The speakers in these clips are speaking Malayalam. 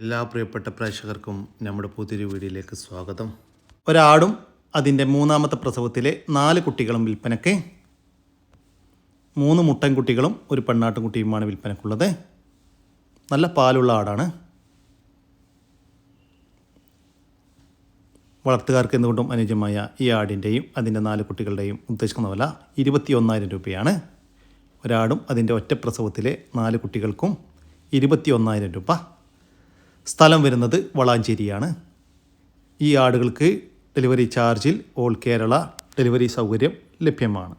എല്ലാ പ്രിയപ്പെട്ട പ്രേക്ഷകർക്കും നമ്മുടെ പുതിയൊരു വീടിലേക്ക് സ്വാഗതം. ഒരാടും അതിന്റെ മൂന്നാമത്തെ പ്രസവത്തിലെ നാല് കുട്ടികളും വിൽപ്പനയ്ക്ക് മൂന്ന് മുട്ടൻ കുട്ടികളും ഒരു പെണ്ണാട്ടും കുട്ടിയുമാണ് വിൽപ്പനക്കുള്ളത് നല്ല പാലുള്ള ആടാണ്. വളർത്തുകാർക്ക് എന്തുകൊണ്ടും അനുയോജ്യമായ ഈ ആടിന്റെയും അതിന്റെ നാല് കുട്ടികളുടെയും ഉദ്ദേശിക്കുന്ന വില ഇരുപത്തി ഒന്നായിരം രൂപയാണ്. ഒരാടും അതിന്റെ ഒറ്റ പ്രസവത്തിലെ നാല് കുട്ടികൾക്കും ഇരുപത്തി ഒന്നായിരം രൂപ. സ്ഥലം വരുന്നത് വളാഞ്ചേരിയാണ്. ഈ ആടുകൾക്ക് ഡെലിവറി ചാർജിൽ ഓൾ കേരള ഡെലിവറി സൗകര്യം ലഭ്യമാണ്.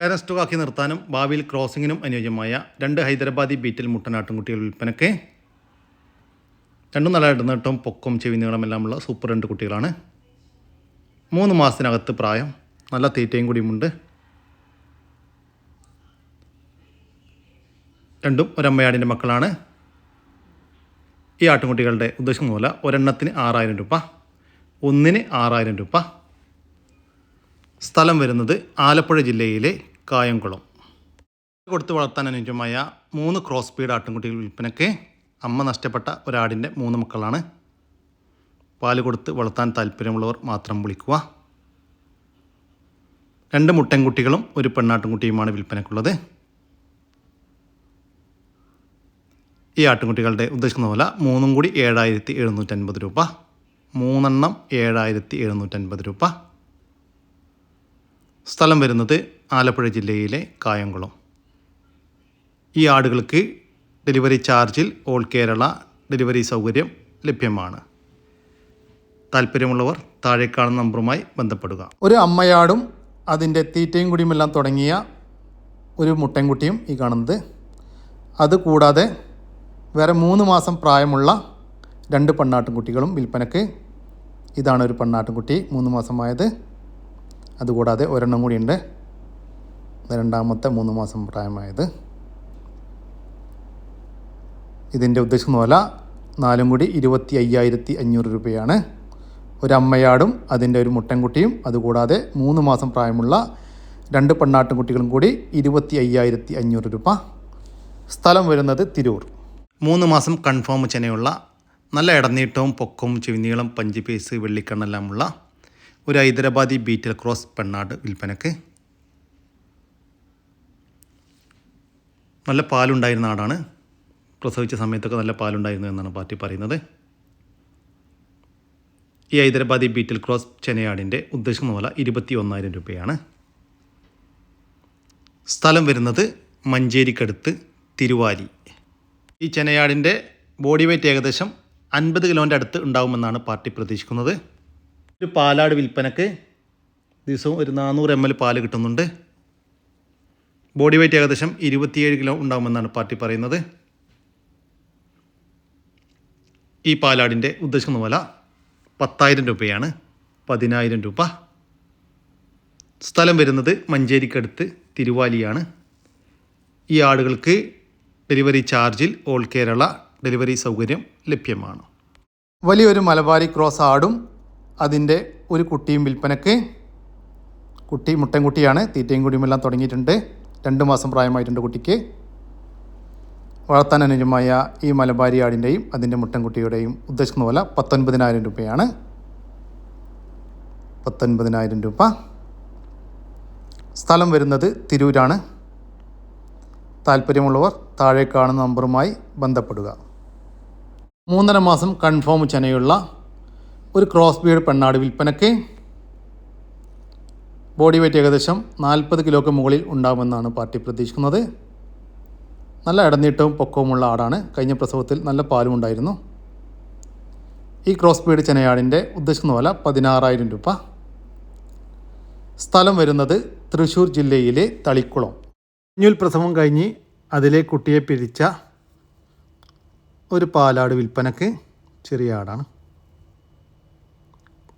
പേരൻ സ്റ്റോക്കാക്കി നിർത്താനും ഭാവിയിൽ ക്രോസിങ്ങിനും അനുയോജ്യമായ രണ്ട് ഹൈദരാബാദി ബീറ്റിൽ മുട്ടനാട്ടുംകുട്ടികൾ വിൽപ്പനയ്ക്ക് രണ്ടും നല്ല ഇടനീട്ടം പൊക്കം ചെവി നീളമെല്ലാമുള്ള സൂപ്പർ രണ്ട് കുട്ടികളാണ്. മൂന്ന് മാസത്തിനകത്ത് പ്രായം നല്ല തീറ്റയും കൂടിയുമുണ്ട്. രണ്ടും ഒരമ്മയാടിന്റെ മക്കളാണ്. ഈ ആട്ടുംകുട്ടികളുടെ ഉദ്ദേശിക്കുന്ന പോലെ ഒരെണ്ണത്തിന് ആറായിരം രൂപ ഒന്നിന് ആറായിരം രൂപ. സ്ഥലം വരുന്നത് ആലപ്പുഴ ജില്ലയിലെ കായംകുളം. കൊടുത്ത് വളർത്താൻ അനുയോജ്യമായ മൂന്ന് ക്രോസ് ബീഡ് ആട്ടുംകുട്ടികൾ വിൽപ്പനയ്ക്ക് അമ്മ നഷ്ടപ്പെട്ട ഒരാടിന്റെ മൂന്ന് മക്കളാണ്. പാൽ കൊടുത്ത് വളർത്താൻ താല്പര്യമുള്ളവർ മാത്രം വിളിക്കുക. രണ്ട് മുട്ടൻകുട്ടികളും ഒരു പെണ്ണാട്ടുംകുട്ടിയുമാണ് വിൽപ്പനയ്ക്കുള്ളത്. ഈ ആട്ടുംകുട്ടികളുടെ ഉദ്ദേശിക്കുന്ന പോലെ മൂന്നും കൂടി ഏഴായിരത്തി എഴുന്നൂറ്റൻപത് രൂപ. മൂന്നെണ്ണം ഏഴായിരത്തി എഴുന്നൂറ്റൻപത് രൂപ. സ്ഥലം വരുന്നത് ആലപ്പുഴ ജില്ലയിലെ കായംകുളം. ഈ ആടുകൾക്ക് ഡെലിവറി ചാർജിൽ ഓൾ കേരള ഡെലിവറി സൗകര്യം ലഭ്യമാണ്. താല്പര്യമുള്ളവർ താഴെ കാണുന്ന നമ്പറുമായി ബന്ധപ്പെടുക. ഒരു അമ്മയാടും അതിന്റെ തീറ്റയും കുടിയുമെല്ലാം തുടങ്ങിയ ഒരു മുട്ടൻകുട്ടിയും ഈ കാണുന്നത്. അതുകൂടാതെ വേറെ മൂന്ന് മാസം പ്രായമുള്ള രണ്ട് പെണ്ണാട്ടുംകുട്ടികളും വിൽപ്പനക്ക്. ഇതാണ് ഒരു പെണ്ണാട്ടുംകുട്ടി മൂന്ന് മാസമായത്. അതുകൂടാതെ ഒരെണ്ണം കൂടിയുണ്ട്. രണ്ടാമത്തെ മൂന്ന് മാസം പ്രായമായത്. ഇതിന്റെ ഉദ്ദേശം പോലെ നാലും കൂടി ഇരുപത്തി അയ്യായിരത്തി അഞ്ഞൂറ് രൂപയാണ്. ഒരു അമ്മയാടും അതിന്റെ ഒരു മുട്ടൻകുട്ടിയും അതുകൂടാതെ മൂന്ന് മാസം പ്രായമുള്ള രണ്ട് പെണ്ണാട്ടുംകുട്ടികളും കൂടി ഇരുപത്തി അയ്യായിരത്തി അഞ്ഞൂറ് രൂപ. സ്ഥലം വരുന്നത് തിരൂർ. മൂന്ന് മാസം കൺഫേം ചെനയുള്ള നല്ല ഇടനീട്ടവും പൊക്കവും ചെവിനീളം പഞ്ച് പീസ് വെള്ളിക്കണ്ണെല്ലാമുള്ള ഒരു ഹൈദരാബാദി ബീറ്റൽ ക്രോസ് പെണ്ണാട് വിൽപ്പനക്ക്. നല്ല പാലുണ്ടായിരുന്ന ആടാണ്. പ്രസവിച്ച സമയത്തൊക്കെ നല്ല പാലുണ്ടായിരുന്നു എന്നാണ് പാർട്ടി പറയുന്നത്. ഈ ഹൈദരാബാദി ബീറ്റൽ ക്രോസ് ചെനയാടിന്റെ ഉദ്ദേശിക്കുന്ന പോലെ ഇരുപത്തി ഒന്നായിരം രൂപയാണ്. സ്ഥലം വരുന്നത് മഞ്ചേരിക്കടുത്ത് തിരുവാലി. ഈ ചെനയാടിന്റെ ബോഡി വെയ്റ്റ് ഏകദേശം അൻപത് കിലോന്റെ അടുത്ത് ഉണ്ടാകുമെന്നാണ് പാർട്ടി പ്രതീക്ഷിക്കുന്നത്. ഒരു പാലാട് വിൽപ്പനക്ക് ദിവസവും ഒരു നാനൂറ് എം എൽ പാൽ കിട്ടുന്നുണ്ട്. ബോഡി വെയ്റ്റ് ഏകദേശം ഇരുപത്തിയേഴ് കിലോ ഉണ്ടാകുമെന്നാണ് പാർട്ടി പറയുന്നത്. ഈ പാലാടിന്റെ ഉദ്ദേശിക്കുന്ന വില പത്തായിരം രൂപയാണ്. പതിനായിരം രൂപ. സ്ഥലം വരുന്നത് മഞ്ചേരിക്കടുത്ത് തിരുവാലിയാണ്. ഈ ആടുകൾക്ക് ഡെലിവറി ചാർജിൽ ഓൾ കേരള ഡെലിവറി സൗകര്യം ലഭ്യമാണ്. വലിയൊരു മലബാരി ക്രോസ് ആടും അതിന്റെ ഒരു കുട്ടിയും വിൽപ്പനക്ക് കുട്ടി മുട്ടൻകുട്ടിയാണ് തീറ്റയും കുടിയുമെല്ലാം തുടങ്ങിയിട്ടുണ്ട്. രണ്ട് മാസം പ്രായമായിട്ടുണ്ട് കുട്ടിക്ക്. വളർത്താൻ അനുജമായ ഈ മലബാരി ആടിന്റെയും അതിന്റെ മുട്ടൻകുട്ടിയുടെയും ഉദ്ദേശിക്കുന്ന പോലെ പത്തൊൻപതിനായിരം രൂപയാണ്. പത്തൊൻപതിനായിരം രൂപ. സ്ഥലം വരുന്നത് തിരൂരാണ്. താല്പര്യമുള്ളവർ താഴെ കാണുന്ന നമ്പറുമായി ബന്ധപ്പെടുക. മൂന്നര മാസം കൺഫേം ചെനയുള്ള ഒരു ക്രോസ് ബീഡ് പെണ്ണാട് വിൽപ്പനയ്ക്ക് ബോഡി വെയ്റ്റ് ഏകദേശം നാൽപ്പത് കിലോയ്ക്ക് മുകളിൽ ഉണ്ടാകുമെന്നാണ് പാർട്ടി പ്രതീക്ഷിക്കുന്നത്. നല്ല ഇടനീട്ടവും പൊക്കവുമുള്ള ആടാണ്. കഴിഞ്ഞ പ്രസവത്തിൽ നല്ല പാലും ഉണ്ടായിരുന്നു. ഈ ക്രോസ് ബീഡ് ചെനയാടിന്റെ ഉദ്ദേശിക്കുന്ന വില പതിനാറായിരം രൂപ. സ്ഥലം വരുന്നത് തൃശ്ശൂർ ജില്ലയിലെ തളിക്കുളം. കുഞ്ഞുൽ പ്രസവം കഴിഞ്ഞ് അതിലെ കുട്ടിയെ പിരിച്ച ഒരു പാലാട് വിൽപ്പനക്ക് ചെറിയ ആടാണ്.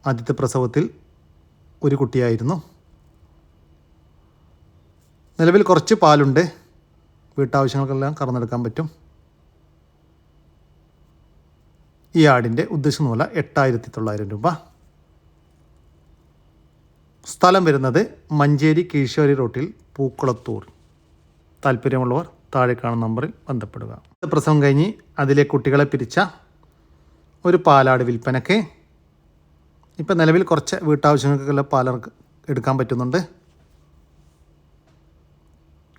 ആദ്യത്തെ പ്രസവത്തിൽ ഒരു കുട്ടിയായിരുന്നു. നിലവിൽ കുറച്ച് പാലുണ്ട്. വീട്ടാവശ്യങ്ങൾക്കെല്ലാം കറന്നെടുക്കാൻ പറ്റും. ഈ ആടിന്റെ ഉദ്ദേശം മൂല എട്ടായിരത്തി തൊള്ളായിരം രൂപ. സ്ഥലം വരുന്നത് മഞ്ചേരി കീഴ്ശേരി റോട്ടിൽ പൂക്കുളത്തൂർ. താല്പര്യമുള്ളവർ താഴെ കാണുന്ന നമ്പറിൽ ബന്ധപ്പെടുക. പ്രസവം കഴിഞ്ഞ് അതിലെ കുട്ടികളെ പിരിച്ച ഒരു പാലാട് വിൽപ്പനയ്ക്ക് ഇപ്പം നിലവിൽ കുറച്ച് വീട്ടാവശ്യങ്ങൾക്കുള്ള പാലർക്ക് എടുക്കാൻ പറ്റുന്നുണ്ട്.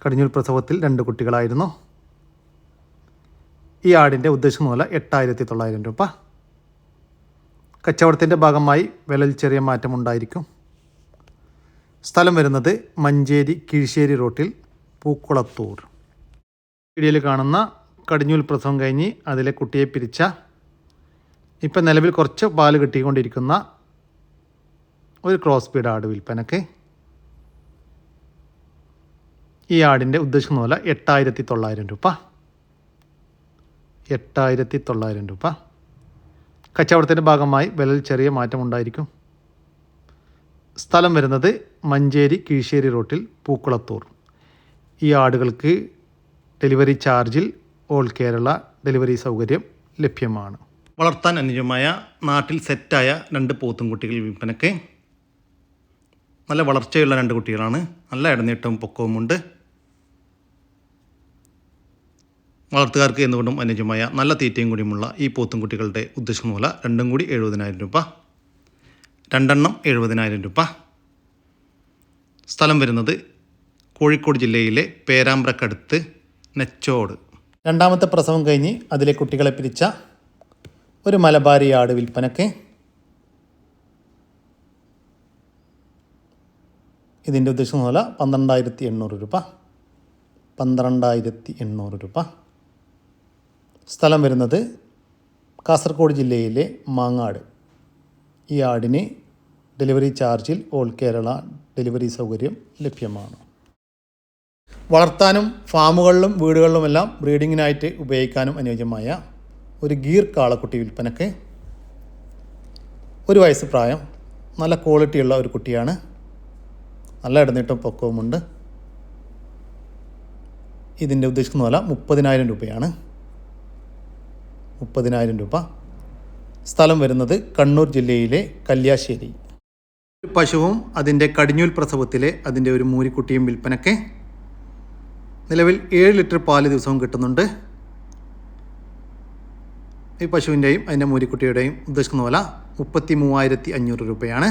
കടിഞ്ഞൂൽ പ്രസവത്തിൽ രണ്ട് കുട്ടികളായിരുന്നു. ഈ ആടിന്റെ ഉദ്ദേശം മൂല എട്ടായിരത്തി തൊള്ളായിരം രൂപ. കച്ചവടത്തിന്റെ ഭാഗമായി വിലൽ ചെറിയ മാറ്റമുണ്ടായിരിക്കും. സ്ഥലം വരുന്നത് മഞ്ചേരി കീഴ്ശ്ശേരി റോട്ടിൽ പൂക്കുളത്തൂർ. വീഡിയോയിൽ കാണുന്ന കടിഞ്ഞൂൽ പ്രസവം കഴിഞ്ഞ് അതിലെ കുട്ടിയെ പിരിച്ച ഇപ്പം നിലവിൽ കുറച്ച് പാൽ കിട്ടിക്കൊണ്ടിരിക്കുന്ന ഒരു ക്രോസ് ബീഡ് ആട് വിൽപ്പനക്ക്. ഈ ആടിന്റെ ഉദ്ദേശം പോലെ എട്ടായിരത്തി തൊള്ളായിരം രൂപ. എട്ടായിരത്തി തൊള്ളായിരം രൂപ. കച്ചവടത്തിന്റെ ഭാഗമായി വിലയിൽ ചെറിയ മാറ്റമുണ്ടായിരിക്കും സ്ഥലം വരുന്നത് മഞ്ചേരി കീഴ്ശ്ശേരി റോട്ടിൽ പൂക്കുളത്തൂർ. ഈ ആടുകൾക്ക് ഡെലിവറി ചാർജിൽ ഓൾ കേരള ഡെലിവറി സൗകര്യം ലഭ്യമാണ്. വളർത്താൻ അനുയോജ്യമായ നാട്ടിൽ സെറ്റായ രണ്ട് പോത്തും കുട്ടികൾ വിൽപ്പനയ്ക്ക് നല്ല വളർച്ചയുള്ള രണ്ട് കുട്ടികളാണ്. നല്ല ഇടനീട്ടവും പൊക്കവുമുണ്ട് വളർത്തുകാർക്ക് എന്തുകൊണ്ടും അനുയോജ്യമായ നല്ല തീറ്റയും കൂടിയുമുള്ള ഈ പോത്തും കുട്ടികളുടെ ഉദ്ദേശം മൂല രണ്ടും കൂടി എഴുപതിനായിരം രൂപ. രണ്ടെണ്ണം എഴുപതിനായിരം രൂപ. സ്ഥലം വരുന്നത് കോഴിക്കോട് ജില്ലയിലെ പേരാമ്പ്രക്കടുത്ത് നെച്ചോട്. രണ്ടാമത്തെ പ്രസവം കഴിഞ്ഞ് അതിലെ കുട്ടികളെ പിരിച്ച ഒരു മലബാരി ആട് വിൽപ്പനക്ക് ഇതിന്റെ ഉദ്ദേശം മൂല പന്ത്രണ്ടായിരത്തി എണ്ണൂറ് രൂപ. പന്ത്രണ്ടായിരത്തി എണ്ണൂറ് രൂപ. സ്ഥലം വരുന്നത് കാസർഗോഡ് ജില്ലയിലെ മാങ്ങാട്. ഈ ആടിന് ഡെലിവറി ചാർജിൽ ഓൾ കേരള ഡെലിവറി സൗകര്യം ലഭ്യമാണ്. വളർത്താനും ഫാമുകളിലും വീടുകളിലുമെല്ലാം ബ്രീഡിങ്ങിനായിട്ട് ഉപയോഗിക്കാനും അനുയോജ്യമായ ഒരു ഗീർ കാളക്കുട്ടി വിൽപ്പനക്ക് ഒരു വയസ്സ് പ്രായം നല്ല ക്വാളിറ്റിയുള്ള ഒരു കുട്ടിയാണ്. നല്ല ഇടനീട്ടം പൊക്കവുമുണ്ട്. ഇതിന്റെ ഉദ്ദേശിക്കുന്ന വില മുപ്പതിനായിരം രൂപയാണ്. മുപ്പതിനായിരം രൂപ. സ്ഥലം വരുന്നത് കണ്ണൂർ ജില്ലയിലെ കല്യാശ്ശേരി. പശുവും അതിന്റെ കടിഞ്ഞൂൽ പ്രസവത്തിലെ അതിന്റെ ഒരു മൂരിക്കുട്ടിയും വിൽപ്പനയ്ക്ക് നിലവിൽ ഏഴ് ലിറ്റർ പാൽ ദിവസവും കിട്ടുന്നുണ്ട്. ഈ പശുവിന്റെയും അതിന്റെ മൂരിക്കുട്ടിയുടെയും ഉദ്ദേശിക്കുന്ന വില മുപ്പത്തി മൂവായിരത്തി അഞ്ഞൂറ് രൂപയാണ്.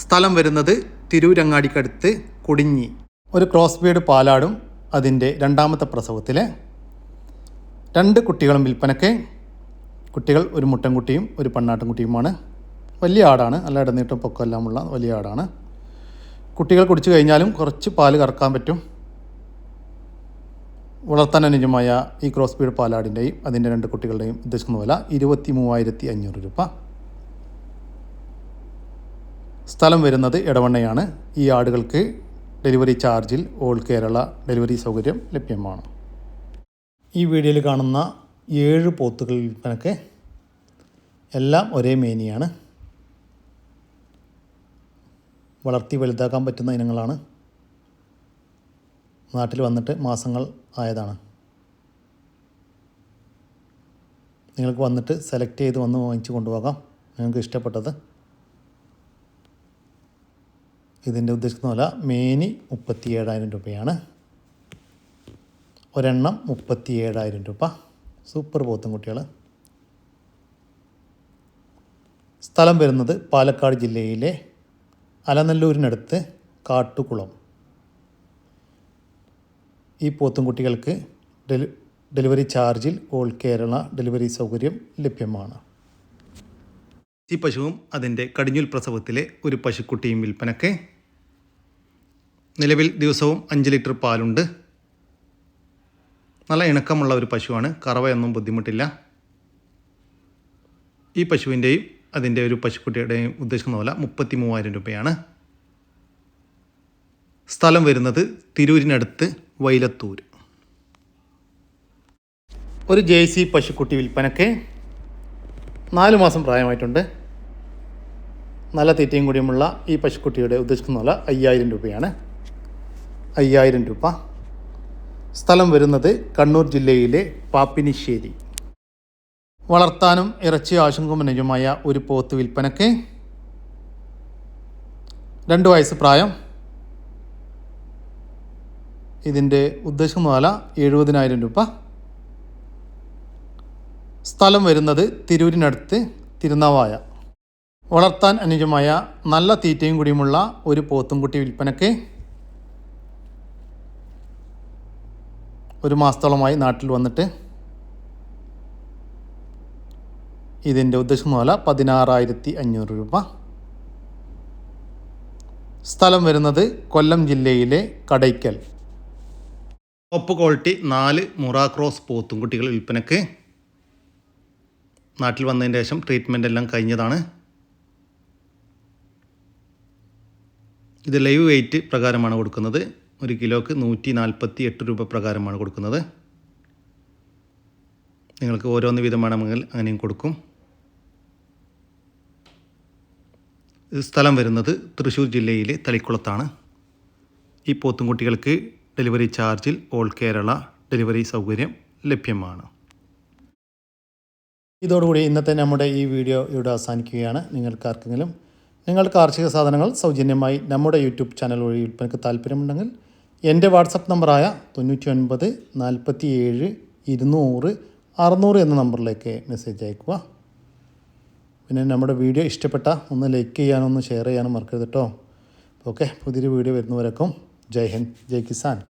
സ്ഥലം വരുന്നത് തിരൂരങ്ങാടിക്കടുത്ത് കൊടിഞ്ഞി. ഒരു ക്രോസ് ബീഡ് പാലാടും അതിന്റെ രണ്ടാമത്തെ പ്രസവത്തിലെ. രണ്ട് കുട്ടികളും വിൽപ്പനയ്ക്ക് കുട്ടികൾ ഒരു മുട്ടൻകുട്ടിയും ഒരു പണ്ണാട്ടൻകുട്ടിയുമാണ് വലിയ ആടാണ്. നല്ല ഇടനീട്ടം പൊക്കമെല്ലാമുള്ള വലിയ ആടാണ്. കുട്ടികൾ കുടിച്ചു കഴിഞ്ഞാലും കുറച്ച് പാൽ കറക്കാൻ പറ്റും. വളർത്താൻ അനുജമായ ഈ ക്രോസ് ബീഡ് പാലാടിന്റെയും അതിന്റെ രണ്ട് കുട്ടികളുടെയും ഉദ്ദേശിക്കുന്ന വില ഇരുപത്തി മൂവായിരത്തി അഞ്ഞൂറ് രൂപ. സ്ഥലം വരുന്നത് ഇടവണ്ണയാണ് ഈ ആടുകൾക്ക് ഡെലിവറി ചാർജിൽ ഓൾ കേരള ഡെലിവറി സൗകര്യം ലഭ്യമാണ്. ഈ വീഡിയോയിൽ കാണുന്ന ഏഴ് പോത്തുകൾ വിൽപ്പനക്ക് എല്ലാം ഒരേ മേനിയാണ്. വളർത്തി വലുതാക്കാൻ പറ്റുന്ന ഇനങ്ങളാണ്. നാട്ടിൽ വന്നിട്ട് മാസങ്ങൾ ആയതാണ്. നിങ്ങൾക്ക് വന്നിട്ട് സെലക്ട് ചെയ്ത് വന്ന് വാങ്ങിച്ച് കൊണ്ടുപോകാം. നിങ്ങൾക്ക് ഇഷ്ടപ്പെട്ടത്. ഇതിന്റെ ഉദ്ദേശിക്കുന്ന വില മേനി മുപ്പത്തി ഏഴായിരം രൂപയാണ്. ഒരെണ്ണം മുപ്പത്തി ഏഴായിരം രൂപ. സൂപ്പർ പോത്തും കുട്ടികൾ സ്ഥലം വരുന്നത് പാലക്കാട് ജില്ലയിലെ അലനല്ലൂരിനടുത്ത് കാട്ടുകുളം. ഈ പോത്തുംകുട്ടികൾക്ക് ഡെലി ഡെലിവറി ചാർജിൽ ഓൾ കേരള ഡെലിവറി സൗകര്യം ലഭ്യമാണ്. ഈ പശുവും അതിന്റെ കടിഞ്ഞുൽ പ്രസവത്തിലെ ഒരു പശുക്കുട്ടിയും വിൽപ്പനക്ക് നിലവിൽ ദിവസവും അഞ്ച് ലിറ്റർ പാലുണ്ട്. നല്ല ഇണക്കമുള്ള ഒരു പശുവാണ്. കറവയൊന്നും ബുദ്ധിമുട്ടില്ല. ഈ പശുവിന്റെയും അതിന്റെ ഒരു പശുക്കുട്ടിയുടെയും ഉദ്ദേശിക്കുന്ന പോലെ മുപ്പത്തി മൂവായിരം രൂപയാണ്. സ്ഥലം വരുന്നത് തിരൂരിനടുത്ത് വൈലത്തൂർ. ഒരു ജേഴ്സി പശുക്കുട്ടി വിൽപ്പനക്ക് നാല് മാസം പ്രായമായിട്ടുണ്ട്. നല്ല തീറ്റയും കൂടിയുമുള്ള ഈ പശുക്കുട്ടിയുടെ ഉദ്ദേശിക്കുന്ന വില അയ്യായിരം രൂപയാണ്. അയ്യായിരം രൂപ. സ്ഥലം വരുന്നത് കണ്ണൂർ ജില്ലയിലെ പാപ്പിനിശ്ശേരി. വളർത്താനും ഇറച്ചി ആശങ്കമനുജമായ ഒരു പോത്ത് വിൽപ്പനക്ക് രണ്ട് വയസ്സ് പ്രായം ഇതിന്റെ ഉദ്ദേശിക്കുന്ന വില എഴുപതിനായിരം രൂപ. സ്ഥലം വരുന്നത് തിരൂരിനടുത്ത് തിരുനാവായ. വളർത്താൻ അനുജമായ നല്ല തീറ്റയും കൂടിയുമുള്ള ഒരു പോത്തുംകുട്ടി വിൽപ്പനയ്ക്ക് ഒരു മാസത്തോളമായി നാട്ടിൽ വന്നിട്ട് ഇതിന്റെ ഉദ്ദേശം പോലെ പതിനാറായിരത്തി അഞ്ഞൂറ് രൂപ. സ്ഥലം വരുന്നത് കൊല്ലം ജില്ലയിലെ കടയ്ക്കൽ. ടോപ്പ് ക്വാളിറ്റി നാല് മുറ ക്രോസ് പോത്തും കുട്ടികൾ വിൽപ്പനക്ക്. നാട്ടിൽ വന്നതിന് ശേഷം ട്രീറ്റ്മെന്റ് എല്ലാം കഴിഞ്ഞതാണ്. ഇത് ലൈവ് വെയിറ്റ് പ്രകാരമാണ് കൊടുക്കുന്നത്. ഒരു കിലോക്ക് നൂറ്റി നാൽപ്പത്തി എട്ട് രൂപ പ്രകാരമാണ് കൊടുക്കുന്നത്. നിങ്ങൾക്ക് ഓരോന്ന് വീതം വേണമെങ്കിൽ അങ്ങനെയും കൊടുക്കും. സ്ഥലം വരുന്നത് തൃശ്ശൂർ ജില്ലയിലെ തളിക്കുളത്താണ്. ഈ പോത്തുംകുട്ടികൾക്ക് ഡെലിവറി ചാർജിൽ ഓൾ കേരള ഡെലിവറി സൗകര്യം ലഭ്യമാണ്. ഇതോടുകൂടി ഇന്നത്തെ നമ്മുടെ ഈ വീഡിയോ ഇവിടെ അവസാനിക്കുകയാണ്. നിങ്ങൾക്കാർക്കെങ്കിലും നിങ്ങൾ കാർഷിക സാധനങ്ങൾ സൗജന്യമായി നമ്മുടെ യൂട്യൂബ് ചാനൽ വഴി വിൽപ്പനയ്ക്ക് താല്പര്യമുണ്ടെങ്കിൽ എന്റെ വാട്സപ്പ് നമ്പറായ തൊണ്ണൂറ്റി ഒൻപത് നാൽപ്പത്തി ഏഴ് ഇരുന്നൂറ് അറുന്നൂറ് എന്ന നമ്പറിലേക്ക് മെസ്സേജ് അയക്കുക പിന്നെ നമ്മുടെ വീഡിയോ ഇഷ്ടപ്പെട്ട ഒന്ന് ലൈക്ക് ചെയ്യാനും ഒന്ന് ഷെയർ ചെയ്യാനും മറക്കരുത് കേട്ടോ. ഓക്കെ പുതിയൊരു വീഡിയോ വരുന്നവരൊക്കെ जय हिंद जय किसान।